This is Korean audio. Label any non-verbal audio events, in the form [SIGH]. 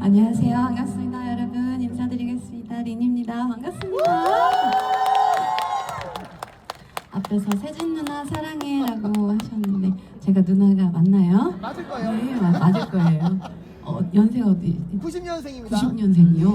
안녕하세요. 반갑습니다. 여러분 인사드리겠습니다. 린입니다. 반갑습니다. 앞에서 세진 누나 사랑해라고 하셨는데 제가 누나가 맞나요? 맞을 거예요. 네, 맞- 맞을 거예요. [LAUGHS] 어, 연세 어디? 90년생입니다. 90년생이요.